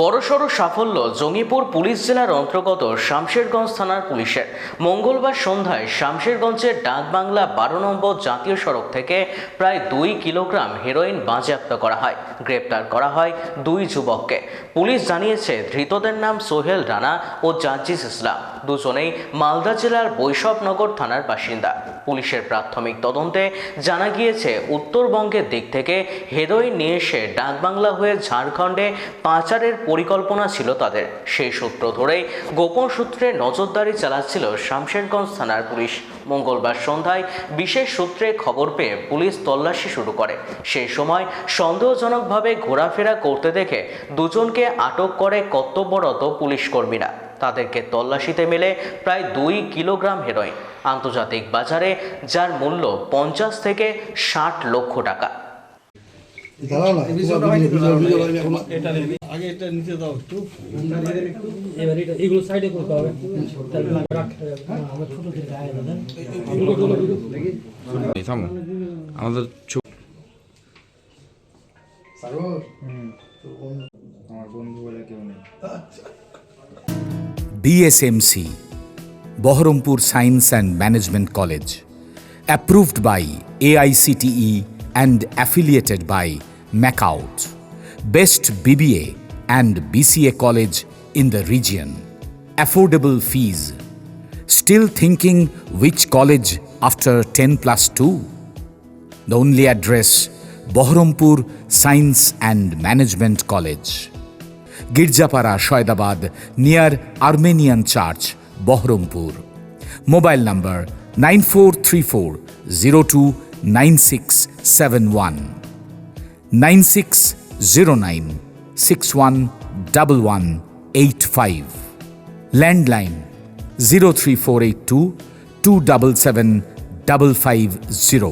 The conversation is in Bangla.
বড়সড় সাফল্য জঙ্গিপুর পুলিশ জেলার অন্তর্গত শামশেরগঞ্জ থানার পুলিশের মঙ্গলবার সন্ধ্যায় শামশেরগঞ্জের ডাকবাংলা বারো নম্বর জাতীয় সড়ক থেকে প্রায় দুই কিলোগ্রাম হেরোইন বাজেয়াপ্ত করা হয় গ্রেপ্তার করা হয় দুই যুবককে পুলিশ জানিয়েছে ধৃতদের নাম সোহেল রানা ও জাজিস ইসলাম দুজনেই মালদা জেলার বৈষবনগর থানার বাসিন্দা পুলিশের প্রাথমিক তদন্তে জানা গিয়েছে উত্তরবঙ্গের দিক থেকে হেরোইন নিয়ে এসে ডাকবাংলা হয়ে ঝাড়খণ্ডে পাচারের পরিকল্পনা ছিল তাদের সেই সূত্র ধরেই গোপন সূত্রে নজরদারি চালাচ্ছিল শামশেরগঞ্জ থানার পুলিশ মঙ্গলবার সন্ধ্যায় বিশেষ সূত্রে খবর পেয়ে পুলিশ তল্লাশি শুরু করে সেই সময় সন্দেহজনকভাবে ঘোরাফেরা করতে দেখে দুজনকে আটক করে কর্তব্যরত পুলিশ কর্মীরা তাদেরকে তল্লাশিতে মেলে প্রায় দুই কিলোগ্রাম হেরোইন আন্তর্জাতিক বাজারে যার মূল্য পঞ্চাশ থেকে ষাট লক্ষ টাকা আগে এটা নিচে দাও একটু এবার এটা এগুলো সাইডে করতে হবে তাহলে রাখতে হবে আমরা ছোট BSMC Baharampur science and management college approved by AICTE and affiliated by MAKAUT best BBA and BCA college in the region. Affordable fees. Still thinking which college after 10 plus 2? The only address Bohrampur Science and Management College. Girjapara, Shoidabad, near Armenian Church, Bohrampur. Mobile number 9434 9609 six one double one eight five landline zero three four eight two two double seven double five zero